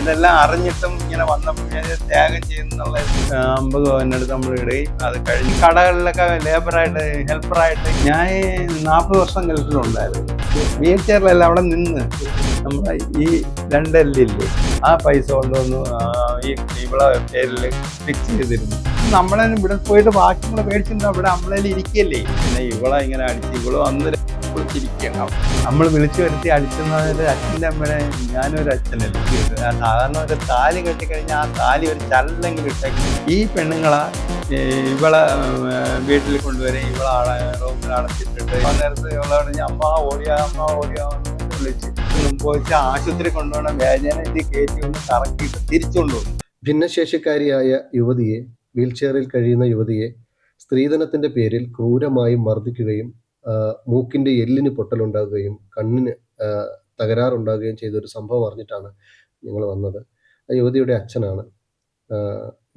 ഇതെല്ലാം അറിഞ്ഞിട്ടും ഇങ്ങനെ വന്നപ്പോൾ ത്യാഗം ചെയ്യുന്നുള്ള അമ്പത് പവനെടുത്ത് നമ്മൾ ഇടുകയും അത് കഴിഞ്ഞ് കടകളിലൊക്കെ ലേബറായിട്ട് ഹെൽപ്പറായിട്ട് ഞാൻ നാൽപ്പത് വർഷം ഗൾഫിലുണ്ടായിരുന്നു. വീൽ ചെയറിലല്ല അവിടെ നിന്ന് നമ്മുടെ ഈ രണ്ടെല്ലില്ലേ ആ പൈസ കൊണ്ടുവന്ന് ഈ ഇവിടെ പേരിൽ ഫിക്സ് ചെയ്തിരുന്നു. നമ്മളെ ഇവിടെ പോയിട്ട് ബാക്കി നമ്മളെ പേടിച്ചിട്ടുണ്ടോ? അവിടെ നമ്മളതിൽ ഇരിക്കല്ലേ? പിന്നെ ഇവളെ ഇങ്ങനെ അടിച്ച് ഇവൾ വന്ന് കുളിച്ചിരിക്കണം നമ്മൾ വിളിച്ചു വരുത്തി അടിച്ചെന്നൊരു അച്ഛന്റെ അമ്മയുടെ ഞാനൊരു അച്ഛനല്ലേ സാധാരണ ഒരു താലി കെട്ടിക്കഴിഞ്ഞാൽ ആ താലി ഒരു ചല്ലെങ്കിലും ഇട്ടേക്കും ഈ പെണ്ണുങ്ങളെ ഇവളെ വീട്ടിൽ കൊണ്ടുവരെ ഇവളെ റൂമിൽ അടച്ചിട്ടിട്ട് ആ നേരത്ത് ഇവളോട് ഞാൻ അമ്മ ഓടിയാ അമ്മ ഓടിയാ എന്ന് വിളിച്ച്. പോയിട്ട് ആശുപത്രി കൊണ്ടുപോകണം. വേദനയിൽ കയറ്റി ഒന്ന് കറക്കിയിട്ട് തിരിച്ചു കൊണ്ടുപോകും ഭിന്നശേഷിക്കാരിയായ യുവതിയെ വീൽചെയറിൽ കഴിയുന്ന യുവതിയെ സ്ത്രീധനത്തിന്റെ പേരിൽ ക്രൂരമായി മർദ്ദിക്കുകയും ആ, മൂക്കിന്റെ എല്ലിന് പൊട്ടലുണ്ടാകുകയും കണ്ണിന് തകരാറുണ്ടാകുകയും ചെയ്തൊരു സംഭവം അറിഞ്ഞിട്ടാണ് ഞങ്ങൾ വന്നത്. ആ യുവതിയുടെ അച്ഛനാണ്.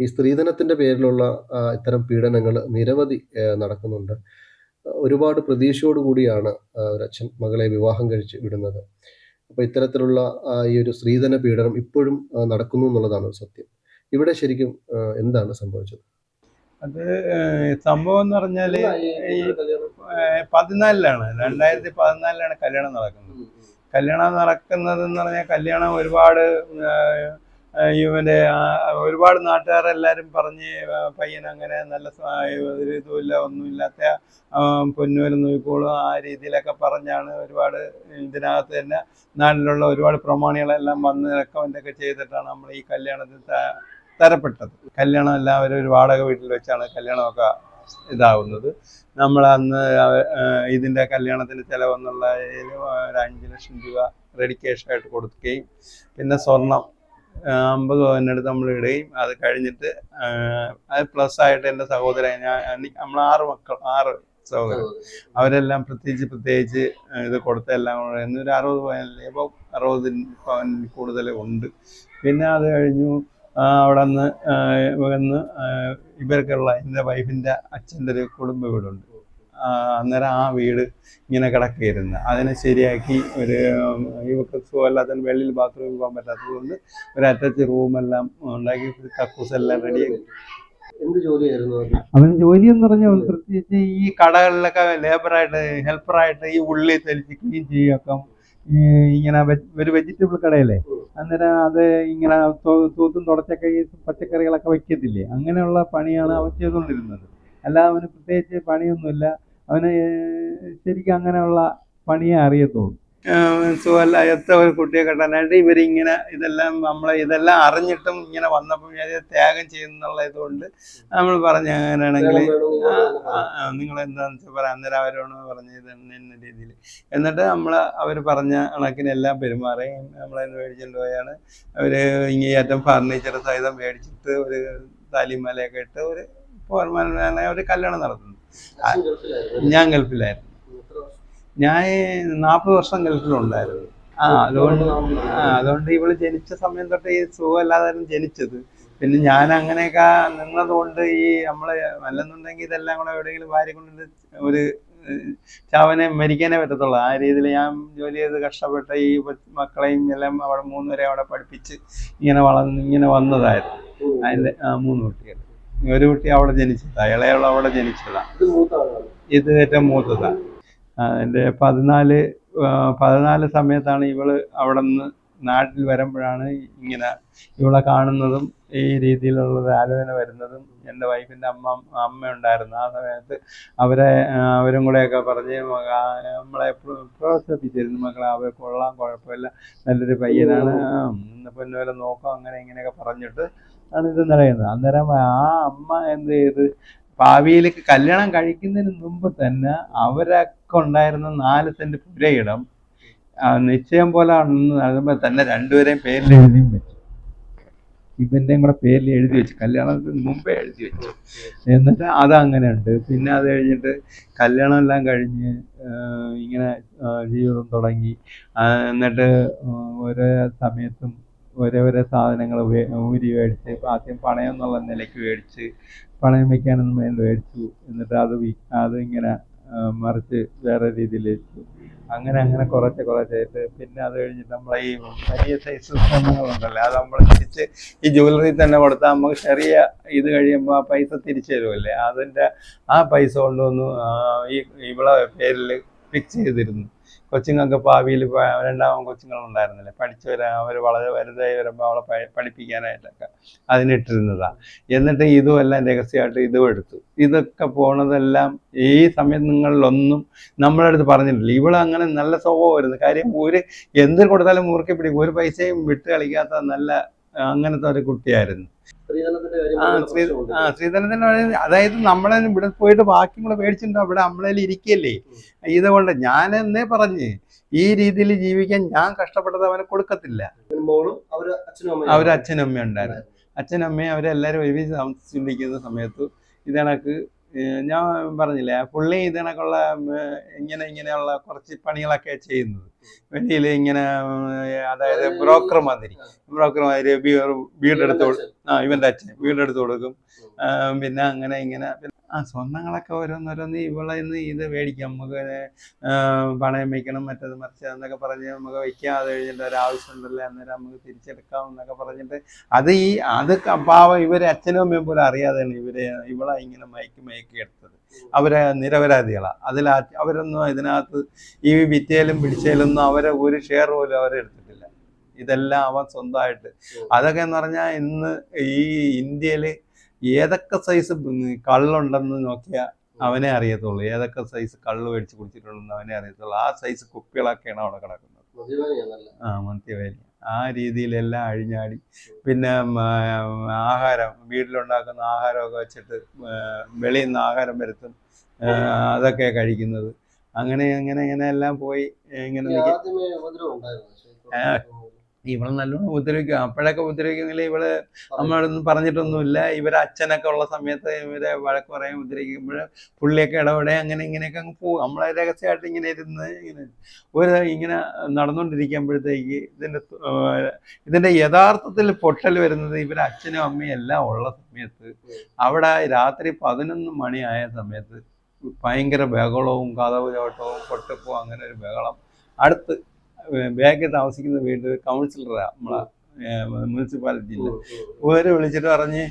ഈ സ്ത്രീധനത്തിന്റെ പേരിലുള്ള ഇത്തരം പീഡനങ്ങൾ നിരവധി നടക്കുന്നുണ്ട്. ഒരുപാട് പ്രതീക്ഷയോടുകൂടിയാണ് ഒരച്ഛൻ മകളെ വിവാഹം കഴിച്ച് വിടുന്നത്. അപ്പോൾ ഇത്തരത്തിലുള്ള ഈ ഒരു സ്ത്രീധന പീഡനം ഇപ്പോഴും നടക്കുന്നു എന്നുള്ളതാണ് സത്യം. ഇവിടെ ശരിക്കും എന്താണ് സംഭവിച്ചത്? അത് സംഭവം എന്ന് പറഞ്ഞാൽ ഈ പതിനാലിലാണ്. രണ്ടായിരത്തി പതിനാലിലാണ് കല്യാണം നടക്കുന്നത്. കല്യാണം നടക്കുന്നത് എന്ന് പറഞ്ഞാൽ കല്യാണം ഒരുപാട് ഇവന്റെ ഒരുപാട് നാട്ടുകാരെല്ലാരും പറഞ്ഞ് പയ്യൻ അങ്ങനെ നല്ല ഒരു ഇതുമില്ല ഒന്നുമില്ലാത്ത ആ, പൊന്നുവരും നോക്കിക്കോളും ആ രീതിയിലൊക്കെ പറഞ്ഞാണ് ഒരുപാട് ഇതിനകത്ത് തന്നെ നാട്ടിലുള്ള ഒരുപാട് പ്രമാണികളെല്ലാം വന്ന് റെക്കമെൻഡ് ഒക്കെ ചെയ്തിട്ടാണ് നമ്മൾ ഈ കല്യാണത്തിൽ തരപ്പെട്ടത്. കല്യാണം എല്ലാവരും ഒരു വാടക വീട്ടിൽ വെച്ചാണ് കല്യാണമൊക്കെ ഇതാവുന്നത്. നമ്മൾ അന്ന് ഇതിന്റെ കല്യാണത്തിന് ചിലവെന്നുള്ള ഒരു അഞ്ച് ലക്ഷം രൂപ റെഡി ക്യാഷ് ആയിട്ട് കൊടുക്കുകയും പിന്നെ സ്വർണം അമ്പത് പവനെടുത്ത് നമ്മൾ ഇടുകയും അത് കഴിഞ്ഞിട്ട് അത് പ്ലസ് ആയിട്ട് എന്റെ സഹോദരൻ ഞാൻ നമ്മൾ ആറ് മക്കൾ ആറ് സഹോദരൻ. അവരെല്ലാം പ്രത്യേകിച്ച് പ്രത്യേകിച്ച് ഇത് കൊടുത്തെല്ലാം കൂടെ എന്നൊരു അറുപത് പവനിൽ ഇപ്പോൾ അറുപത് പവനിൽ കൂടുതൽ ഉണ്ട്. പിന്നെ അത് കഴിഞ്ഞു അവിടെ നിന്ന് വന്ന് ഇവർക്കുള്ള എന്റെ വൈഫിന്റെ അച്ഛന്റെ ഒരു കുടുംബ വീടുണ്ട്. അന്നേരം ആ വീട് ഇങ്ങനെ കിടക്കുകയായിരുന്നു. അതിനെ ശരിയാക്കി ഒരു ഇവർക്ക് സുഖമല്ലാത്ത വെളിയിൽ ബാത്റൂമിൽ പോകാൻ പറ്റാത്തതുകൊണ്ട് ഒരു അറ്റച്ച് റൂമെല്ലാം ഉണ്ടാക്കി കക്കൂസ് എല്ലാം റെഡിയാക്കി എന്ത് ജോലിയായിരുന്നു അവന് ജോലി എന്ന് പറഞ്ഞാൽ പ്രത്യേകിച്ച് ഈ കടകളിലൊക്കെ ലേബറായിട്ട് ഹെൽപ്പറായിട്ട് ഈ ഉള്ളി തെളിച്ച് ക്ലീൻ ചെയ്യുകയൊക്കെ ഈ ഇങ്ങനെ ഒരു വെജിറ്റബിൾ കടയല്ലേ? അന്നേരം അത് ഇങ്ങനെ തൂത്തും തുടച്ചൊക്കെ ഈ പച്ചക്കറികളൊക്കെ വെക്കത്തില്ലേ? അങ്ങനെയുള്ള പണിയാണ് അവൻ ചെയ്തുകൊണ്ടിരുന്നത്. അല്ല അവന് പ്രത്യേകിച്ച് പണിയൊന്നുമില്ല. അവന് ശരിക്കും അങ്ങനെയുള്ള പണിയേ അറിയത്തുള്ളൂ. സുഖമല്ലാത്ത ഒരു കുട്ടിയെ കെട്ടാനായിട്ട് ഇവരിങ്ങനെ ഇതെല്ലാം നമ്മളെ ഇതെല്ലാം അറിഞ്ഞിട്ടും ഇങ്ങനെ വന്നപ്പോൾ ത്യാഗം ചെയ്യുന്നുള്ള ഇതുകൊണ്ട് നമ്മൾ പറഞ്ഞ അങ്ങനെയാണെങ്കിൽ നിങ്ങൾ എന്താണെന്ന് വെച്ചാൽ പറയാം അന്നേരം അവരോട് പറഞ്ഞ രീതിയിൽ. എന്നിട്ട് നമ്മൾ അവർ പറഞ്ഞ കണക്കിനെല്ലാം പെരുമാറി. നമ്മളെ മേടിച്ചുകൊണ്ട് പോയാണ്. അവർ ഇങ്ങേയറ്റം ഫർണിച്ചർ സഹിതം മേടിച്ചിട്ട് ഒരു താലിമലയൊക്കെ ഇട്ട് ഒരു ഫോർമാനെ ഒരു കല്യാണം നടത്തുന്നു. ഞാൻ ഗൾഫിലായിരുന്നു. ഞാൻ നാൽപ്പത് വർഷം ഗൾഫിലുണ്ടായിരുന്നു. ആ അതുകൊണ്ട് ആ അതുകൊണ്ട് ഇവൾ ജനിച്ച സമയം തൊട്ട് ഈ സുഖമല്ലാതായിരുന്നു ജനിച്ചത്. പിന്നെ ഞാൻ അങ്ങനെയൊക്കെ നിന്നതുകൊണ്ട് ഈ നമ്മളെ അല്ലെന്നുണ്ടെങ്കിൽ ഇതെല്ലാം കൂടെ എവിടെയെങ്കിലും വാരി കൊണ്ട് ഒരു ചാവനെ മരിക്കാനേ പറ്റത്തുള്ളൂ. ആ രീതിയിൽ ഞാൻ ജോലി ചെയ്ത് കഷ്ടപ്പെട്ട ഈ മക്കളെയും എല്ലാം അവിടെ മൂന്നുപേരെ അവിടെ പഠിപ്പിച്ച് ഇങ്ങനെ വളർന്ന് ഇങ്ങനെ വന്നതായിരുന്നു. അതിന്റെ ആ മൂന്ന് കുട്ടികൾ ഒരു കുട്ടി അവിടെ ജനിച്ചതാ ഇളയവൾ അവിടെ ജനിച്ചതാ. ഇത് മൂത്ത ഇത് ഏറ്റവും മൂത്തതാണ് എന്റെ പതിനാല് പതിനാല് സമയത്താണ് ഇവൾ അവിടെ നിന്ന് നാട്ടിൽ വരുമ്പോഴാണ് ഇങ്ങനെ ഇവളെ കാണുന്നതും ഈ രീതിയിലുള്ള ഒരു ആലോചന വരുന്നതും എന്റെ വൈഫിന്റെ അമ്മ അമ്മ ഉണ്ടായിരുന്നു. ആ സമയത്ത് അവരെ അവരും കൂടെയൊക്കെ പറഞ്ഞ് നമ്മളെ പ്രോ- പ്രോത്സാഹിപ്പിച്ചിരുന്നു മക്കളെ അവർ കൊള്ളാം കുഴപ്പമില്ല നല്ലൊരു പയ്യനാണ്. പൊന്നുപോലെ നോക്കാം അങ്ങനെ ഇങ്ങനെയൊക്കെ പറഞ്ഞിട്ട് ആണ് ഇത് നിറയുന്നത് അന്നേരം ആ അമ്മ എന്ത് ചെയ്ത് ഭാവിയിലേക്ക് കല്യാണം കഴിക്കുന്നതിന് മുമ്പ് തന്നെ അവരൊക്കെ ഉണ്ടായിരുന്ന നാല് സെന്റ് പുരയിടം നിശ്ചയം പോലെ നടക്കുമ്പോൾ തന്നെ രണ്ടുപേരെയും പേരിൽ എഴുതിയും വെച്ചു. ഇവന്റെയും കൂടെ പേരിൽ എഴുതി വെച്ചു. കല്യാണത്തിന് മുമ്പേ എഴുതി വെച്ചു. എന്നിട്ട് അത് അങ്ങനെ ഉണ്ട് പിന്നെ അത് കഴിഞ്ഞിട്ട് കല്യാണം എല്ലാം കഴിഞ്ഞ് ഇങ്ങനെ ജീവിതം തുടങ്ങി. എന്നിട്ട് ഓരോ സമയത്തും ഓരോ ഓരോ സാധനങ്ങൾ ഊരി മേടിച്ച് ആദ്യം പണയം എന്നുള്ള നിലയ്ക്ക് മേടിച്ച് പണയം വെക്കാനൊന്നും മേടിച്ചു. എന്നിട്ട് അത് അത് ഇങ്ങനെ മറിച്ച് വേറെ വെച്ചു. അങ്ങനെ അങ്ങനെ കുറച്ച് കുറച്ചായിട്ട് പിന്നെ അത് കഴിഞ്ഞിട്ട് നമ്മളെ ഈ വലിയ സൈസ് സ്വർണങ്ങളുണ്ടല്ലോ അത് നമ്മൾ തിരിച്ച് ഈ ജ്വല്ലറി തന്നെ കൊടുത്താൽ നമുക്ക് ചെറിയ ഇത് കഴിയുമ്പോൾ ആ പൈസ തിരിച്ചു തരുമല്ലേ അതിന്റെ ആ പൈസ കൊണ്ടുവന്ന് ഈ ഇവളെ പേരിൽ ഫിക്സ് ചെയ്തിരുന്നു. കൊച്ചുങ്ങൾക്ക് ഭാവിയിൽ രണ്ടാമത് കൊച്ചുങ്ങളുണ്ടായിരുന്നില്ലേ പഠിച്ചു വരാൻ അവർ വളരെ വലുതായി വരുമ്പോൾ അവളെ പഠിപ്പിക്കാനായിട്ടൊക്കെ അതിനിട്ടിരുന്നതാണ് എന്നിട്ട് ഇതും എല്ലാം രഹസ്യമായിട്ട് ഇതും എടുത്തു. ഇതൊക്കെ പോണതെല്ലാം ഈ സമയത്ത് നിങ്ങളിലൊന്നും നമ്മളെ അടുത്ത് പറഞ്ഞിട്ടില്ല. ഇവിടെ അങ്ങനെ നല്ല സ്വഭാവമായിരുന്നു കാര്യം ഒരു എന്തിന് കൊടുത്താലും മുറുക്കി പിടിക്കും. ഒരു പൈസയും വിട്ട് കളിക്കാത്ത നല്ല അങ്ങനത്തെ ഒരു കുട്ടിയായിരുന്നു. സ്ത്രീധനത്തിന്റെ കാര്യം ആ ശ്രീധരന്റെ പറയുന്നത് അതായത് നമ്മളെ ഇവിടെ പോയിട്ട് ബാക്കിയും കൂടെ മേടിച്ചിട്ടുണ്ടോ അവിടെ നമ്മളതിൽ ഇരിക്കല്ലേ? ഇതുകൊണ്ട് ഞാൻ എന്നേ പറഞ്ഞ് ഈ രീതിയിൽ ജീവിക്കാൻ ഞാൻ കഷ്ടപ്പെട്ടത് അവനെ കൊടുക്കത്തില്ല. അവർ അച്ഛനും അമ്മയും ഉണ്ടായിരുന്നു. അച്ഛനും അമ്മയും അവരെല്ലാരും ഒരുമിച്ച് താമസിച്ചിരിക്കുന്ന സമയത്ത് ഇതണക്ക് ഞാൻ പറഞ്ഞില്ലേ പുള്ളി ഇതിനൊക്കെയുള്ള ഇങ്ങനെ ഇങ്ങനെയുള്ള കുറച്ച് പണികളൊക്കെ ചെയ്യുന്നത്. വെളിയിൽ ഇങ്ങനെ അതായത് ബ്രോക്കർ മാതിരി. ബ്രോക്കർ മാതിരി വീടെടുത്ത് ആ ഇവന്റെ അച്ഛൻ വീടെടുത്ത് കൊടുക്കും. പിന്നെ അങ്ങനെ ഇങ്ങനെ ആ സ്വർണങ്ങളൊക്കെ ഓരോന്നോരോന്ന് ഇവിടെ നിന്ന് ഇത് മേടിക്കാം. നമുക്ക് പണയം വയ്ക്കണം മറ്റത് മറിച്ച് എന്നൊക്കെ പറഞ്ഞ് നമുക്ക് വയ്ക്കാം അത് കഴിഞ്ഞിട്ട് ഒരു ആവശ്യമുണ്ടല്ലോ അന്നേരം നമുക്ക് തിരിച്ചെടുക്കാം എന്നൊക്കെ പറഞ്ഞിട്ട് അത് ഈ അത് പാവം ഇവരെ അച്ഛനും അമ്മയും പോലും അറിയാതെയാണ് ഇവരെ ഇവളെ ഇങ്ങനെ മയക്കി മയക്കി എടുത്തത്. അവരെ നിരപരാധികളാണ് അതിൽ അവരൊന്നും ഇതിനകത്ത് ഈ വിറ്റയിലും പിടിച്ചതിലൊന്നും അവരെ ഒരു ഷെയർ പോലും അവരെ അവരെടുത്തിട്ടില്ല ഇതെല്ലാം അവൻ സ്വന്തമായിട്ട്. അതൊക്കെ എന്ന് പറഞ്ഞാൽ ഇന്ന് ഈ ഇന്ത്യയിൽ ഏതൊക്കെ സൈസ് കള്ളുണ്ടെന്ന് നോക്കിയാൽ അവനെ അറിയത്തുള്ളൂ. ഏതൊക്കെ സൈസ് കള്ള് മേടിച്ച് കുടിച്ചിട്ടുണ്ടെന്ന് അവനെ അറിയത്തുള്ളൂ. ആ സൈസ് കുപ്പികളൊക്കെയാണ് അവിടെ കിടക്കുന്നത്. ആ മദ്യവേലി ആ രീതിയിലെല്ലാം അഴിഞ്ഞാടി. പിന്നെ ആഹാരം വീട്ടിലുണ്ടാക്കുന്ന ആഹാരമൊക്കെ വെച്ചിട്ട് വെളിയിൽ നിന്ന് ആഹാരം വരുത്തും അതൊക്കെ കഴിക്കുന്നത്. അങ്ങനെ അങ്ങനെ ഇങ്ങനെ എല്ലാം പോയി ഇങ്ങനെ ഇവൾ നല്ലോണം ഉപദ്രവിക്കും. അപ്പോഴൊക്കെ ഉപദ്രവിക്കുന്നില്ല ഇവൾ നമ്മളൊന്നും പറഞ്ഞിട്ടൊന്നുമില്ല. ഇവരെ അച്ഛനൊക്കെ ഉള്ള സമയത്ത് ഇവരെ വഴക്ക് പറയാൻ ഉപദ്രവിക്കുമ്പോൾ പുള്ളിയൊക്കെ ഇടപെടെ അങ്ങനെ ഇങ്ങനെയൊക്കെ അങ്ങ് പോകും നമ്മളെ രഹസ്യമായിട്ട് ഇങ്ങനെ ഇരുന്ന് ഇങ്ങനെ ഒരു ഇങ്ങനെ നടന്നുകൊണ്ടിരിക്കുമ്പോഴത്തേക്ക് ഇതിന്റെ ഇതിന്റെ യഥാർത്ഥത്തിൽ പൊട്ടൽ വരുന്നത് ഇവരെ അച്ഛനും അമ്മയും എല്ലാം ഉള്ള സമയത്ത് അവിടെ രാത്രി പതിനൊന്ന് മണിയായ സമയത്ത് ഭയങ്കര ബഹളവും കഥവ് പൊട്ടിപ്പോ അങ്ങനെ ഒരു ബഹളം അടുത്ത് ബാക്കിൽ താമസിക്കുന്ന വീട്ടിൽ കൗൺസിലറാണ് നമ്മളെ മുനിസിപ്പാലിറ്റിയിൽ. ഉം. വിളിച്ചിട്ട് പറഞ്ഞ്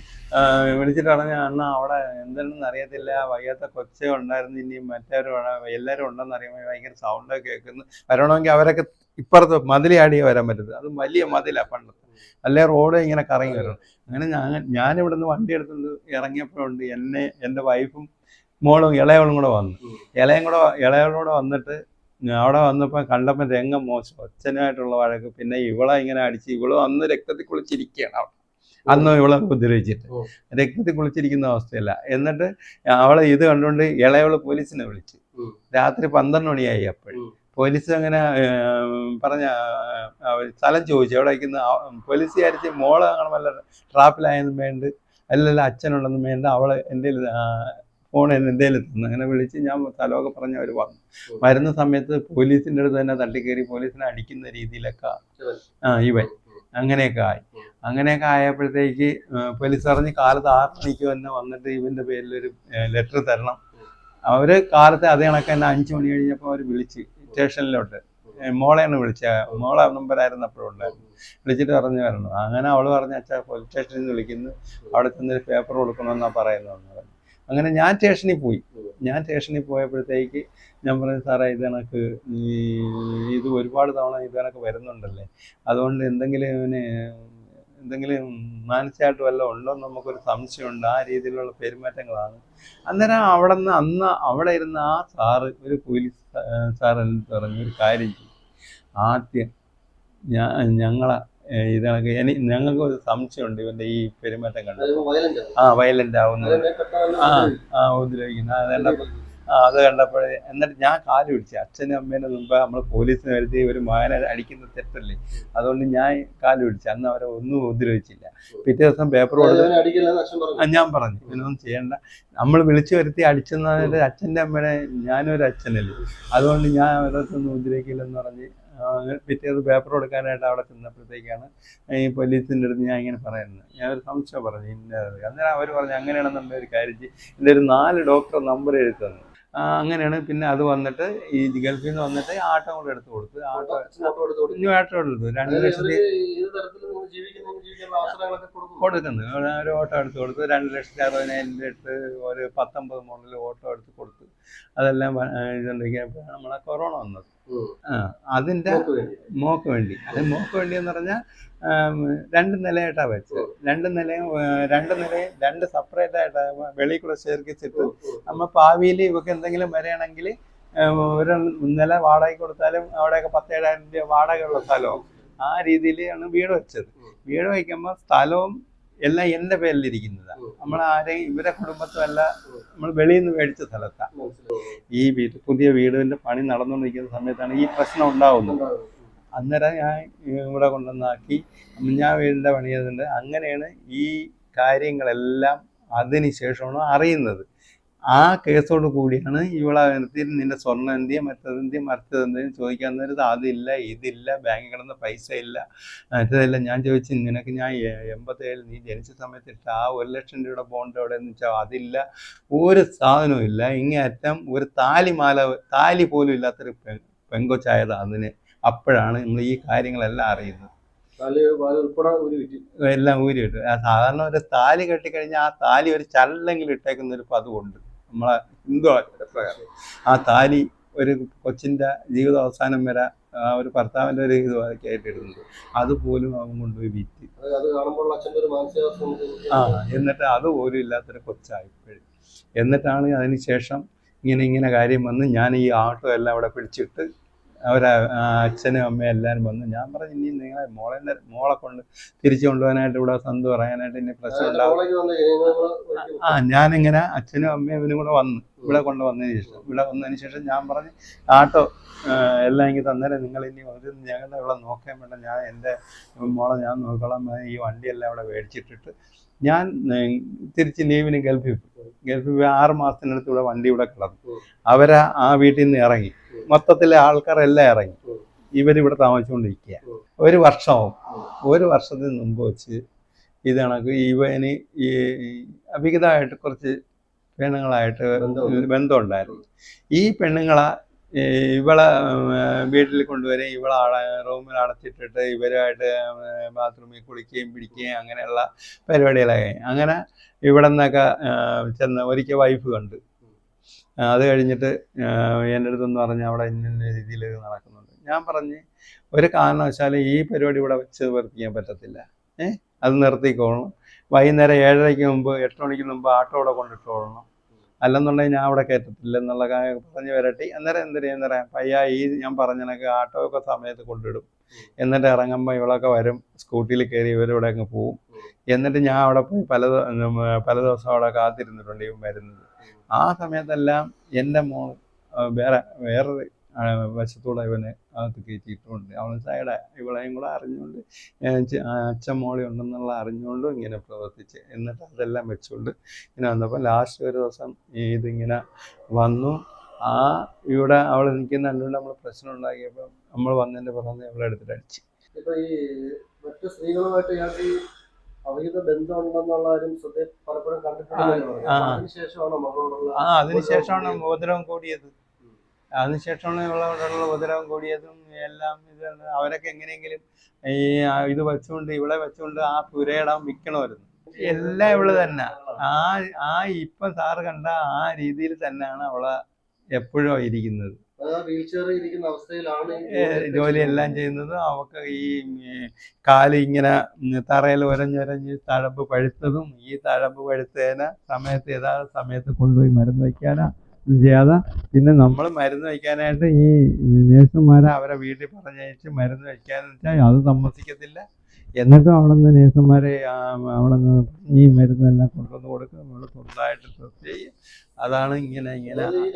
വിളിച്ചിട്ട് പറഞ്ഞ അണ്ണ അവിടെ എന്താണെന്ന് അറിയത്തില്ല. വയ്യാത്ത കൊച്ചേ ഉണ്ടായിരുന്നു. ഇനി മറ്റവരും എല്ലാവരും ഉണ്ടെന്ന് അറിയുമ്പോൾ ഭയങ്കര സൗണ്ടൊക്കെ കേൾക്കുന്നു. വരണമെങ്കിൽ അവരൊക്കെ ഇപ്പുറത്ത് മതിലാടിയേ വരാൻ പറ്റത്തില്ല. അത് വലിയ മതിലാണ് പണ്ടത്തെ. അല്ലെ റോഡ് ഇങ്ങനെ കറങ്ങി വരണം അങ്ങനെ ഞാൻ ഞാനിവിടെ നിന്ന് വണ്ടി എടുത്തുകൊണ്ട് ഇറങ്ങിയപ്പോഴുണ്ട് എന്നെ എന്റെ വൈഫും മോളും ഇളയവളും കൂടെ വന്നു. ഇളയും കൂടെ ഇളയവളും കൂടെ വന്നിട്ട് അവിടെ വന്നപ്പോൾ കണ്ടപ്പോൾ രംഗം മോശം. ഒച്ചനായിട്ടുള്ള വഴക്ക്. പിന്നെ ഇവളെ ഇങ്ങനെ അടിച്ച് ഇവളും അന്ന് രക്തത്തിൽ കുളിച്ചിരിക്കുകയാണ് അവിടെ. അന്ന് ഇവളെ ഉപദ്രവിച്ചിട്ട്. രക്തത്തിൽ കുളിച്ചിരിക്കുന്ന അവസ്ഥയല്ല. എന്നിട്ട് അവളെ ഇത് കണ്ടുകൊണ്ട് ഇളയവൾ പോലീസിനെ വിളിച്ചു. രാത്രി പന്ത്രണ്ട് മണിയായി അപ്പോഴും. പോലീസ് അങ്ങനെ പറഞ്ഞ സ്ഥലം ചോദിച്ചു. അവിടെ വയ്ക്കുന്ന പോലീസ് വിചാരിച്ച് മോളെ അങ്ങനെ വല്ല ട്രാപ്പിലായെന്നും വേണ്ട അല്ലല്ല അച്ഛനുണ്ടെന്നും വേണ്ട അവൾ എന്റെ ഫോൺ എന്തേലും തന്നു. അങ്ങനെ വിളിച്ച് ഞാൻ സ്ഥലമൊക്കെ പറഞ്ഞ അവർ വന്നു. വരുന്ന സമയത്ത് പോലീസിന്റെ അടുത്ത് തന്നെ തട്ടിക്കയറി പോലീസിനെ അടിക്കുന്ന രീതിയിലൊക്കെ ആ ഇവൻ അങ്ങനെയൊക്കെ ആയി. അങ്ങനെയൊക്കെ ആയപ്പോഴത്തേക്ക് പോലീസ് അറിഞ്ഞ് കാലത്ത് ആറ് മണിക്ക് തന്നെ വന്നിട്ട് ഇവന്റെ പേരിൽ ഒരു ലെറ്റർ തരണം. അവർ കാലത്തെ അതേ കണക്ക് തന്നെ അഞ്ചു മണി കഴിഞ്ഞപ്പോൾ അവർ വിളിച്ച് സ്റ്റേഷനിലോട്ട്. മോളെയാണ് വിളിച്ച. മോളെ നമ്പരായിരുന്നു അപ്പോഴും ഉണ്ടായിരുന്നു. വിളിച്ചിട്ട് പറഞ്ഞു വരണം. അങ്ങനെ അവൾ പറഞ്ഞ അച്ഛാ പോലീസ് സ്റ്റേഷനിൽ നിന്ന് വിളിക്കുന്നു. അവിടെ ചെന്നൊരു പേപ്പർ കൊടുക്കണമെന്നാ പറയുന്നത് അങ്ങനെ ഞാൻ സ്റ്റേഷനിൽ പോയി. ഞാൻ സ്റ്റേഷനിൽ പോയപ്പോഴത്തേക്ക് ഞാൻ പറഞ്ഞു സാറേ ഇത് കണക്ക് ഇത് ഒരുപാട് തവണ ഇത് കണക്ക് വരുന്നുണ്ടല്ലേ? അതുകൊണ്ട് എന്തെങ്കിലും എന്തെങ്കിലും മാനസികമായിട്ട് വല്ല ഉണ്ടോ എന്ന് നമുക്കൊരു സംശയമുണ്ട്. ആ രീതിയിലുള്ള പെരുമാറ്റങ്ങളാണ്. അന്നേരം അവിടെ നിന്ന് അന്ന് അവിടെ ഇരുന്ന ആ സാറ് ഒരു പോലീസ് സാർ എന്ന് പറഞ്ഞു ഒരു കാര്യം ചെയ്യും ആദ്യം ഞാൻ ഞങ്ങളെ ഏഹ് ഇത് ഞങ്ങൾക്ക് ഒരു സംശയമുണ്ട് ഇവന്റെ ഈ പെരുമാറ്റം കണ്ടത് ആ വയലന്റ് ആവുന്നത്. ആ ആ ഉപദ്രവിക്കുന്നത് അത് കണ്ടപ്പോൾ ആ അത് കണ്ടപ്പോഴേ എന്നിട്ട് ഞാൻ കാൽ പിടിച്ചു അച്ഛനും അമ്മേനും മുമ്പ് നമ്മൾ പോലീസിനെ വരുത്തി ഒരു മകനെ അടിക്കുന്ന തെറ്റല്ലേ? അതുകൊണ്ട് ഞാൻ കാൽ പിടിച്ചു അന്ന് അവരെ ഒന്നും ഉപദ്രവിച്ചില്ല. പിറ്റേ ദിവസം പേപ്പർ കൊടുത്ത് ഞാൻ പറഞ്ഞു. ഇതിനൊന്നും ചെയ്യണ്ട. നമ്മൾ വിളിച്ചു വരുത്തി അടിച്ചെന്നത് അച്ഛന്റെ അമ്മയുടെ ഞാനൊരു അച്ഛനല്ലേ. അതുകൊണ്ട് ഞാൻ അവരൊന്നും ഉപദ്രവിക്കില്ലെന്ന് പറഞ്ഞ് ആ, പിറ്റേ ദിവസം പേപ്പർ കൊടുക്കാനായിട്ട് അവിടെ ചെന്നപ്പോഴത്തേക്കാണ് ഈ പോലീസിന്റെ അടുത്ത് ഞാൻ ഇങ്ങനെ പറയുന്നത്. ഞാൻ ഒരു സംശയം പറഞ്ഞു ഇന്ന അന്നേരം അവർ പറഞ്ഞു അങ്ങനെയാണെന്നുണ്ടെങ്കിൽ ഒരു കാര്യം. എന്റെ ഒരു നാല് ഡോക്ടർ നമ്പർ എഴുതി തന്നു. അങ്ങനെയാണ് പിന്നെ അത് വന്നിട്ട് ഈ ഗൾഫിൽ നിന്ന് വന്നിട്ട് ആട്ടോ കൂടെ എടുത്ത് കൊടുത്തു ആട്ടോ ആട്ടോ എടുത്തു രണ്ട് ലക്ഷത്തി കൊടുക്കുന്നു. ഒരു ഓട്ടോ എടുത്ത് കൊടുത്ത് രണ്ട് ലക്ഷത്തി അറുപതിനായിരം എടുത്ത് ഒരു പത്തൊമ്പത് മോഡൽ ഓട്ടോ എടുത്ത് കൊടുത്ത്. അതെല്ലാം ഇതുണ്ടെങ്കിൽ നമ്മളെ കൊറോണ വന്നത്. ആ അതിന്റെ മോക്ക് വേണ്ടി. അത് മോക്ക് വേണ്ടി എന്ന് പറഞ്ഞാൽ രണ്ട് നിലയായിട്ടാണ് വെച്ചത്. രണ്ട് നിലയും രണ്ട് നിലയും രണ്ട് സെപ്പറേറ്റ് ആയിട്ടാണ് വെളിയിൽ കൂടെ ചേർക്കിച്ചിട്ട് നമ്മൾ ഭാവിയിൽ ഇവക്ക് എന്തെങ്കിലും വരികയാണെങ്കിൽ ഒരു നില വാടക കൊടുത്താലും അവിടെയൊക്കെ പത്തേഴായിരം രൂപ വാടകയുള്ള സ്ഥലവും ആ രീതിയിലാണ് വീട് വെച്ചത്. വീട് വയ്ക്കുമ്പോൾ സ്ഥലവും എല്ലാം എന്റെ പേരിലിരിക്കുന്നതാണ്. നമ്മൾ ആരെയും ഇവരെ കുടുംബത്തുമല്ല നമ്മൾ വെളിയിൽ നിന്ന് മേടിച്ച സ്ഥലത്താണ് ഈ വീട് പുതിയ വീടിന്റെ പണി നടന്നുകൊണ്ടിരിക്കുന്ന സമയത്താണ് ഈ പ്രശ്നം ഉണ്ടാവുന്നത്. ഉണ്ടാവും. അന്നേരം ഞാൻ ഇവിടെ കൊണ്ടുവന്നാക്കി ഞാൻ വീടിന്റെ പണിയതുണ്ട് അങ്ങനെയാണ് ഈ കാര്യങ്ങളെല്ലാം അതിന് ശേഷമാണ് അറിയുന്നത്. ആ കേസോട് കൂടിയാണ് ഇവളെ നിന്റെ സ്വർണം എന്തിയും മറ്റതെന്തിയും മറ്റതെന്തിയും ചോദിക്കാൻ നേരത്ത് അതില്ല ഇതില്ല ബാങ്കിൽ കിടന്ന പൈസ ഇല്ല. മറ്റതില്ല ഞാൻ ചോദിച്ചു നിനക്ക് ഞാൻ എ- എൺപത്തേഴിൽ നീ ജനിച്ച സമയത്ത് ഇട്ട ആ ഒരു ലക്ഷം രൂപയുടെ ബോണ്ട് എവിടെയെന്ന് വെച്ചാൽ അതില്ല. ഒരു സാധനവും ഇല്ല. ഇങ്ങേറ്റം ഒരു താലിമാല താലി പോലും ഇല്ലാത്തൊരു പെ പെങ്കൊച്ചായത് അതിന്. അപ്പോഴാണ് നമ്മൾ ഈ കാര്യങ്ങളെല്ലാം അറിയുന്നത്. എല്ലാം ഊരി ഇട്ടു സാധാരണ ഒരു താലി കെട്ടിക്കഴിഞ്ഞാൽ ആ താലി ഒരു ചല്ലെങ്കിലും ഇട്ടേക്കുന്ന ഒരു പതിവുണ്ട്. നമ്മളെ ഹിന്ദു ആചാരപ്രകാരം ആ താലി ഒരു കൊച്ചിന്റെ ജീവിത അവസാനം വരെ ആ ഒരു ഭർത്താവിന്റെ ഒരു ഇത് ആയിട്ട് ഇടുന്നത് അതുപോലും അവൻ കൊണ്ടുപോയി വിറ്റ്. ആ എന്നിട്ട് അതുപോലും ഇല്ലാത്തൊരു കൊച്ചായിപ്പോഴും എന്നിട്ടാണ് അതിന് ശേഷം ഇങ്ങനെ ഇങ്ങനെ കാര്യം വന്ന് ഞാൻ ഈ ആട്ടോ എല്ലാം അവിടെ പിടിച്ചിട്ട് അവരെ അച്ഛനും അമ്മയും എല്ലാവരും വന്നു ഞാൻ പറഞ്ഞു ഇനി നിങ്ങളെ മോളെ മോളെ കൊണ്ട് തിരിച്ചു കൊണ്ടുപോകാനായിട്ട് ഇവിടെ സന്ത് പറയാനായിട്ട് ഇനി പ്രശ്നം ഉണ്ടാവും ആ ഞാനിങ്ങനെ അച്ഛനും അമ്മയും ഇവനും കൂടെ വന്നു ഇവിടെ കൊണ്ട് വന്നതിന് ശേഷം ഇവിടെ വന്നതിന് ശേഷം ഞാൻ പറഞ്ഞു ആട്ടോ എല്ലാം എനിക്ക് തന്നേരം നിങ്ങൾ ഇനി ഒരു ഞങ്ങളുടെ ഇവിടെ നോക്കാൻ വേണ്ട ഞാൻ എന്റെ മോളെ ഞാൻ നോക്കണം ഈ വണ്ടിയെല്ലാം അവിടെ മേടിച്ചിട്ടിട്ട് ഞാൻ തിരിച്ച് ലീവിന് ഗൾഫിൽ പോയി. ഗൾഫിൽ പോയി ആറ് മാസത്തിനടുത്ത് ഇവിടെ വണ്ടി ഇവിടെ കിടന്നു. അവരാ ആ വീട്ടിൽ നിന്ന് ഇറങ്ങി. മൊത്തത്തിലെ ആൾക്കാരെല്ലാം ഇറങ്ങി. ഇവരിവിടെ താമസിച്ചുകൊണ്ടിരിക്കുക ഒരു വർഷമാവും ഒരു വർഷത്തിന് മുമ്പ് വെച്ച് ഇത് കണക്ക് ഇവന് ഈ അവിഹിതമായിട്ട് കുറച്ച് പെണ്ണുങ്ങളായിട്ട് ബന്ധമുണ്ട്. ബന്ധമുണ്ടായിരുന്നു. ഈ പെണ്ണുങ്ങളെ ഇവളെ വീട്ടിൽ കൊണ്ടുവരെ ഇവളെ റൂമിൽ അടച്ചിട്ടിട്ട് ഇവരുമായിട്ട് ബാത്റൂമിൽ കുളിക്കുകയും പിടിക്കുകയും അങ്ങനെയുള്ള പരിപാടികളൊക്കെ. അങ്ങനെ ഇവിടെ നിന്നൊക്കെ ചെന്ന് ഒരിക്കൽ വൈഫ് കണ്ട്. അത് കഴിഞ്ഞിട്ട് എന്റെ അടുത്തെന്ന് പറഞ്ഞ് അവിടെ ഇന്ന രീതിയിൽ ഇത് നടക്കുന്നുണ്ട്. ഞാൻ പറഞ്ഞ് ഒരു കാരണവശാലും ഈ പരിപാടി ഇവിടെ വെച്ച് വർത്തിക്കാൻ പറ്റത്തില്ല. ഏ? അത് നിർത്തിക്കോളണം. വൈകുന്നേരം ഏഴരയ്ക്ക് മുമ്പ് എട്ട് മണിക്ക് മുമ്പ് ആട്ടോ അവിടെ കൊണ്ടിട്ടോളണം. അല്ലെന്നുണ്ടെങ്കിൽ ഞാൻ അവിടെ കയറ്റത്തില്ല എന്നുള്ള കാര്യം പറഞ്ഞ് വരട്ടി. അന്നേരം എന്തിനാ എന്നറിയാം? പയ്യ ഈ ഞാൻ പറഞ്ഞതിനൊക്കെ ആട്ടോ ഒക്കെ സമയത്ത് കൊണ്ടിടും. എന്നിട്ട് ഇറങ്ങുമ്പോൾ ഇവളൊക്കെ വരും. സ്കൂട്ടിയിൽ കയറി ഇവരിവിടെ അങ്ങ് പോവും. എന്നിട്ട് ഞാൻ അവിടെ പോയി പല പല ദിവസം അവിടെ കാത്തിരുന്നിട്ടുണ്ട് ഇവൻ വരുന്നത്. ആ സമയത്തെല്ലാം എന്റെ മോൾ വേറെ വേറൊരു വശത്തൂടെ ഇവന് അകത്ത് കയറ്റിയിട്ടുണ്ട്. അവൻ സൈഡ് ഇവളെയും കൂടെ അറിഞ്ഞുകൊണ്ട് അച്ഛൻ മോളി ഉണ്ടെന്നുള്ള അറിഞ്ഞുകൊണ്ട് ഇങ്ങനെ പ്രവർത്തിച്ച് എന്നിട്ട് അതെല്ലാം വെച്ചുകൊണ്ട് ഇങ്ങനെ വന്നപ്പോൾ ലാസ്റ്റ് ഒരു ദിവസം ഈ ഇതിങ്ങനെ വന്നു. ആ ഇവിടെ അവൾ നിൽക്കുന്ന കണ്ടുകൊണ്ട് നമ്മൾ പ്രശ്നം ഉണ്ടാക്കിയപ്പോൾ നമ്മൾ വന്നതിന്റെ പുറമെ അവളെ എടുത്തിട്ട് അടിച്ച്. ഇപ്പൊ ഈ മറ്റു സ്ത്രീകളുമായിട്ട് ഇയാൾക്ക് അവിഹിത ബന്ധമുണ്ടെന്നുള്ള കാര്യം ശ്രദ്ധ പലപ്പോഴും കണ്ടിട്ടുണ്ട് ആ. അതിനുശേഷമാണ് മകളോടുള്ള ആ അതിനുശേഷമാണ് ഉപദ്രവം കൂടിയത്. അതിനുശേഷമാണ് ഇവളോടുള്ള ഉപദ്രവം കൂടിയതും എല്ലാം ഇത് അവരൊക്കെ എങ്ങനെയെങ്കിലും ഈ ആ ഇത് വെച്ചുകൊണ്ട് ഇവളെ വെച്ചുകൊണ്ട് ആ പുരയിടാൻ വിൽക്കണമായിരുന്നു എല്ലാം ഇവൾ തന്നെ. ആ ആ ഇപ്പം സാറ് കണ്ട ആ രീതിയിൽ തന്നെയാണ് അവളെ എപ്പോഴും ഇരിക്കുന്നത്. ജോലിയെല്ലാം ചെയ്യുന്നത്. അവക്ക് ഈ കാൽ ഇങ്ങനെ തറയിൽ ഉരഞ്ഞുരഞ്ഞ് തഴമ്പ് പഴുത്തതും ഈ തഴമ്പ് പഴുത്തതിന് സമയത്ത് ഏതാണ്ട് സമയത്ത് കൊണ്ടുപോയി മരുന്ന് വയ്ക്കാനാ ഇത് ചെയ്യാതെ. പിന്നെ നമ്മൾ മരുന്ന് വയ്ക്കാനായിട്ട് ഈ നേഴ്സുമാരെ അവരെ വീട്ടിൽ പറഞ്ഞയച്ച് മരുന്ന് വയ്ക്കാന്ന് വെച്ചാൽ അത് സമ്മതിക്കത്തില്ല. എന്നിട്ടും അവിടെ നിന്ന് നേഴ്സുമാരെ അവിടെ നിന്ന് ഈ മരുന്നെല്ലാം കൊണ്ടുവന്ന് കൊടുക്കുക. നമ്മൾ സ്വന്തമായിട്ട് ടെസ്റ്റ് ചെയ്യും അതാണ് ഇങ്ങനെ ഇങ്ങനെ. ഈ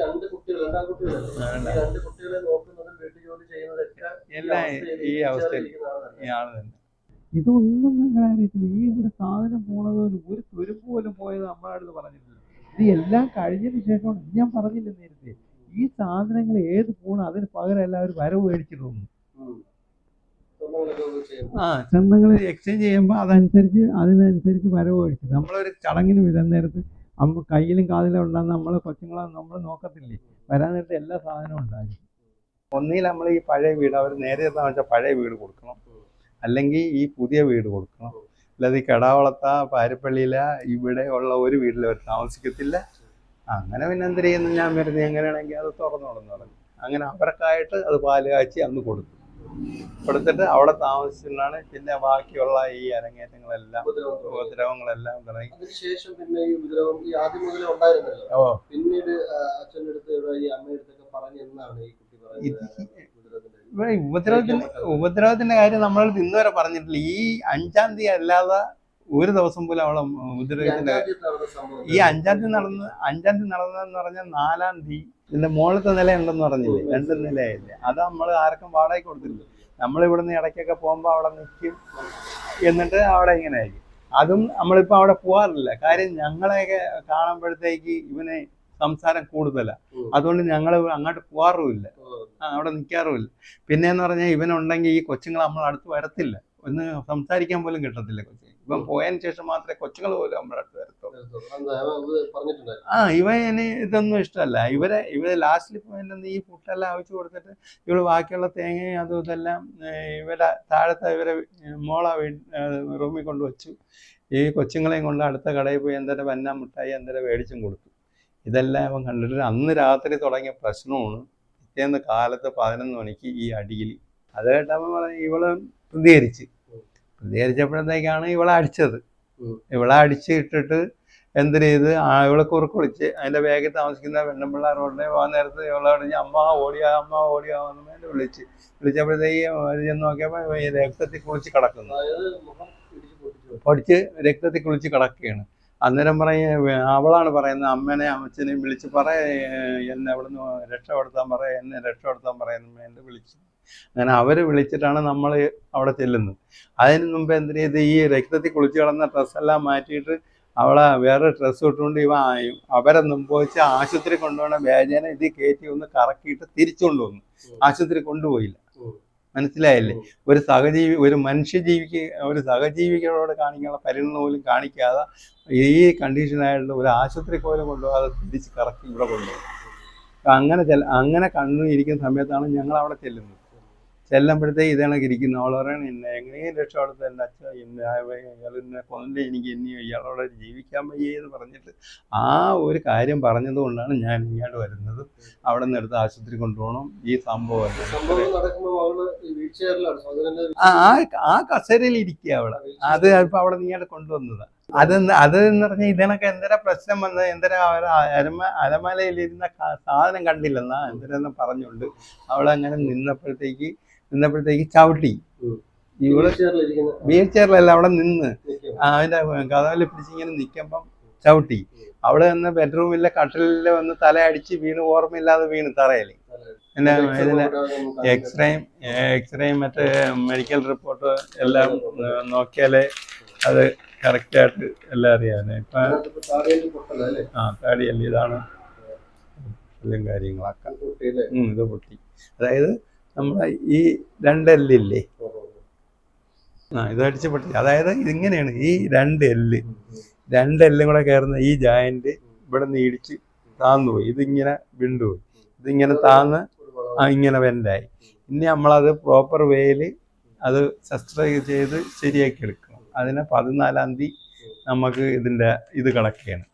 ഈ എല്ലാം ഈ അവസ്ഥയിൽ. ഇയാൾ തന്നെ. ഇതൊന്നും ഞങ്ങൾ അറിയത്തില്ല. ഈ ഒരു സാധനം പോണത് ഒരു തുരുമ്പ് പോലും പോയത് നമ്മുടെ അടുത്ത് പറഞ്ഞിട്ടില്ല ഇത് എല്ലാം കഴിഞ്ഞതിന് ശേഷമാണ് ഞാൻ പറഞ്ഞില്ല നേരത്തെ. ഈ സാധനങ്ങൾ ഏത് പോണോ അതിന് പകരം എല്ലാവരും വരവ് ഒന്ന് ആ ചന്തങ്ങൾ എക്സ്ചേഞ്ച് ചെയ്യുമ്പോൾ അതനുസരിച്ച് അതിനനുസരിച്ച് വരവ് മേടിച്ചു. നമ്മളൊരു ചടങ്ങിന് വിധം നേരത്ത് അമ്മ കയ്യിലും കാതിലും ഉണ്ടാകുന്ന നമ്മൾ കൊച്ചുങ്ങളെ നമ്മൾ നോക്കത്തില്ലേ? നേരത്തെ എല്ലാ സാധനവും ഉണ്ടാകും ഒന്നിൽ നമ്മൾ ഈ പഴയ വീട് അവർ നേരെ എന്താണെന്ന് വെച്ചാൽ പഴയ വീട് കൊടുക്കണം. അല്ലെങ്കിൽ ഈ പുതിയ വീട് കൊടുക്കണം. അല്ലാതെ ഈ കടാവളത്ത പാരിപ്പള്ളിയില ഇവിടെ ഉള്ള ഒരു വീട്ടിൽ അവർ താമസിക്കത്തില്ല. അങ്ങനെ പിന്നെ എന്ത് ഞാൻ വരുന്നത് എങ്ങനെയാണെങ്കിൽ അത് തുറന്നു പറഞ്ഞു അങ്ങനെ അവർക്കായിട്ട് അത് പാൽ കാച്ചി അന്ന് കൊടുത്തു. കൊടുത്തിട്ട് അവിടെ താമസിച്ചിട്ടാണ് പിന്നെ ബാക്കിയുള്ള ഈ അരങ്ങേറ്റങ്ങളെല്ലാം ഉപദ്രവം ഉപദ്രവങ്ങളെല്ലാം തുടങ്ങി. അതിനുശേഷം പിന്നെ ഈ ഉപദ്രവം ഈ ആദ്യം മുതലേ ഉണ്ടായിരുന്നല്ലോ. ഓ. പിന്നീട് അച്ഛന്റെ അടുത്ത് ഈ അമ്മയുടെ അടുത്തൊക്കെ പറഞ്ഞ് എന്നാണ് ഈ കുട്ടി പറയുന്നത്? ഉപദ്രവത്തിന്റെ ഉപദ്രവത്തിന്റെ കാര്യം നമ്മൾ ഇന്നുവരെ പറഞ്ഞിട്ടില്ല. ഈ അഞ്ചാം തീയതി അല്ലാതെ ഒരു ദിവസം പോലും അവളെ നടന്ന ഈ അഞ്ചാം തീയതി നടന്ന് അഞ്ചാം തീയതി നടന്നതെന്ന് പറഞ്ഞാൽ നാലാം തീയതി. ഇതിന്റെ മുകളിലത്തെ നില ഉണ്ടെന്ന് പറഞ്ഞില്ലേ രണ്ട് നിലയല്ലേ അത് നമ്മൾ ആർക്കും വാടകയ്ക്ക് കൊടുത്തില്ല നമ്മൾ ഇവിടുന്ന് ഇടയ്ക്കൊക്കെ പോകുമ്പോൾ അവിടെ നിൽക്കും എന്നിട്ട് അവിടെ ഇങ്ങനെ ആയിരിക്കും. അതും നമ്മളിപ്പോൾ അവിടെ പോകാറില്ല കാര്യം ഞങ്ങളെയൊക്കെ കാണുമ്പോഴത്തേക്ക് ഇവനെ സംസാരം കൂടുതലാണ് അതുകൊണ്ട് ഞങ്ങൾ അങ്ങോട്ട് പോകാറുമില്ല അവിടെ നിൽക്കാറുമില്ല പിന്നെന്ന് പറഞ്ഞാൽ ഇവനുണ്ടെങ്കിൽ ഈ കൊച്ചുങ്ങൾ നമ്മൾ അടുത്ത് വരത്തില്ല. ഒന്ന് സംസാരിക്കാൻ പോലും കിട്ടത്തില്ല കൊച്ചു ഇവൻ പോയതിന് ശേഷം മാത്രമേ കൊച്ചുങ്ങൾ പോലും നമ്മുടെ അടുത്ത് വരത്തുള്ളൂ. ആ ഇവന് ഇതൊന്നും ഇഷ്ടമല്ല. ഇവരെ ഇവരെ ലാസ്റ്റിൽ പോയിട്ട് ഈ പുട്ടെല്ലാം അവിച്ചു കൊടുത്തിട്ട് ഇവൾ ബാക്കിയുള്ള തേങ്ങയും അതും ഇതെല്ലാം ഇവരെ താഴത്തെ ഇവരെ മോള റൂമിൽ കൊണ്ട് വെച്ചു. ഈ കൊച്ചുങ്ങളെയും കൊണ്ട് അടുത്ത കടയിൽ പോയി എന്തൊരു വന്ന മുട്ടായി എന്തൊരു മേടിച്ചും കൊടുത്തു. ഇതെല്ലാം അവൻ കണ്ടിട്ട് അന്ന് രാത്രി തുടങ്ങിയ പ്രശ്നമാണ്. പിറ്റേന്ന് കാലത്ത് പതിനൊന്ന് മണിക്ക് ഈ അടിയിൽ. അത് കേട്ടപ്പോൾ പറഞ്ഞു ഇവൾ പ്രതികരിച്ച്. പ്രതികരിച്ചപ്പോഴത്തേക്കാണ് ഇവളെ അടിച്ചത്. ഇവളെ അടിച്ച് ഇട്ടിട്ട് എന്ത് ചെയ്ത്? ആ ഇവളെ കുറുക്കൊളിച്ച് അതിന്റെ അതിന്റെ ബാഗിൽ താമസിക്കുന്ന പെണ്ണുമ്പിള്ള റോഡിനെ പോകാൻ നേരത്ത് ഇവളെ പറഞ്ഞ് അമ്മ ഓടിയാ അമ്മ ഓടിയാ എന്ന് വിളിച്ച്. വിളിച്ചപ്പോഴത്തേക്ക് ചെന്ന് നോക്കിയപ്പോൾ ഈ രക്തത്തിൽ കുളിച്ച് കിടക്കുന്നു. പൊടിച്ച് രക്തത്തിൽ കുളിച്ച് കിടക്കുകയാണ്. അന്നേരം പറയും അവളാണ് പറയുന്നത് അമ്മനെ അമ്മച്ചനെയും വിളിച്ച് പറ എന്നെ അവിടുന്ന് രക്ഷപ്പെടുത്താൻ പറ എന്നെ രക്ഷപ്പെടുത്താൻ പറയുന്നു എന്നെ വിളിച്ചു. അങ്ങനെ അവർ വിളിച്ചിട്ടാണ് നമ്മൾ അവിടെ ചെല്ലുന്നത്. അതിന് മുമ്പ് എന്ത് ചെയ്ത് ഈ രക്തത്തിൽ കുളിച്ചു കിടന്ന ഡ്രസ്സെല്ലാം മാറ്റിയിട്ട് അവളെ വേറെ ഡ്രസ്സ് ഇട്ടുകൊണ്ട് ഇവ അവരെ മുമ്പ് വെച്ച് ആശുപത്രി കൊണ്ടുപോകണ വേദന ഇത് കയറ്റി ഒന്ന് കറക്കിയിട്ട് തിരിച്ചു കൊണ്ടുവന്നു. ആശുപത്രി കൊണ്ടുപോയില്ല. മനസ്സിലായല്ലേ? മനസ്സിലായില്ലേ ഒരു സഹജീവി ഒരു മനുഷ്യജീവിക്ക് ഒരു സഹജീവികളോട് കാണിക്കാനുള്ള പരിഗണന പോലും കാണിക്കാതെ ഈ കണ്ടീഷനായിട്ടുള്ള ഒരു ആശുപത്രി പോലും കൊണ്ടുപോകാതെ തിരിച്ച് കറക്കി ഇവിടെ കൊണ്ടുപോകും അങ്ങനെ ചെല്ല അങ്ങനെ കണ്ണു ഇരിക്കുന്ന സമയത്താണ് ഞങ്ങൾ അവിടെ ചെല്ലുന്നത്. ചെല്ലുമ്പോഴത്തേക്ക് ഇതേണക്ക് ഇരിക്കുന്നു. അവൾ പറയണ എന്നെ എങ്ങനെയും രക്ഷപ്പെടുത്ത എന്റെ അച്ഛൻ. എന്നെ കൊന്നില്ല? എനിക്ക് ഇനിയും ഇയാളോട് ജീവിക്കാൻ വയ്യേ എന്ന് പറഞ്ഞിട്ട് ആ ഒരു കാര്യം പറഞ്ഞത് കൊണ്ടാണ് ഞാൻ ഇങ്ങോട്ട് വരുന്നത്. അവിടെ നിന്ന് എടുത്ത് ആശുപത്രി കൊണ്ടുപോകണം. ഈ സംഭവം ആ ആ- കസേരയിൽ ഇരിക്കുക അവിടെ അത് ഇപ്പം അവിടെ നീ കൊണ്ടുവന്നതാ. അത് അത് എന്ന് പറഞ്ഞാൽ ഇതിനൊക്കെ എന്തൊരു പ്രശ്നം വന്നത് എന്തരാ അരമ അരമലയിലിരുന്ന സാധനം കണ്ടില്ലെന്നാ എന്തിനെന്ന് പറഞ്ഞുകൊണ്ട് അവളങ്ങനെ നിന്നപ്പോഴത്തേക്ക് നിന്നപ്പോഴത്തേക്ക് ചവിട്ടി. ഇവൾ വീൽ ചെയറിലല്ല അവിടെ നിന്ന് അതിന്റെ കഥകളിൽ പിടിച്ചിങ്ങനെ നിൽക്കുമ്പം ചവിട്ടി. അവിടെ നിന്ന് ബെഡ്റൂമിലെ കട്ടിലിൽ വന്ന് തലയടിച്ച് വീണ് ഓർമ്മയില്ലാതെ വീണ് തറയിൽ. പിന്നെ ഇതിന് എക്സ്റേയും എക്സ്റേയും മറ്റേ മെഡിക്കൽ റിപ്പോർട്ട് എല്ലാം നോക്കിയാലേ അത് കറക്റ്റായിട്ട് എല്ലാം ഇപ്പം അതിനകത്ത് ആ താടിയല്ല ഇതാണ് എല്ലാം കാര്യങ്ങളൊക്കെ. ഇത് പൊട്ടി. അതായത് നമ്മളെ ഈ രണ്ടെല്ലില്ലേ. ആ ഇത് അടിച്ച് പൊട്ടി. അതായത് ഇതിങ്ങനെയാണ് ഈ രണ്ട് എല്ല്. രണ്ട് എല്ലും കൂടെ കയറുന്ന ഈ ജോയിന്റ് ഇവിടെ നിന്ന് ഇടിച്ച് താന്നു പോയി ഇതിങ്ങനെ വിണ്ടുപോയി. ഇതിങ്ങനെ താന്ന് ഇങ്ങനെ വെൻഡായി ഇനി നമ്മളത് പ്രോപ്പർ വേയിൽ അത് ശസ്ത്രക്രിയ ചെയ്ത് ശരിയാക്കി എടുക്കണം അതിന് പതിനാലാം തീയതി നമുക്ക് ഇതിന്റെ ഇത് കണക്കാണ്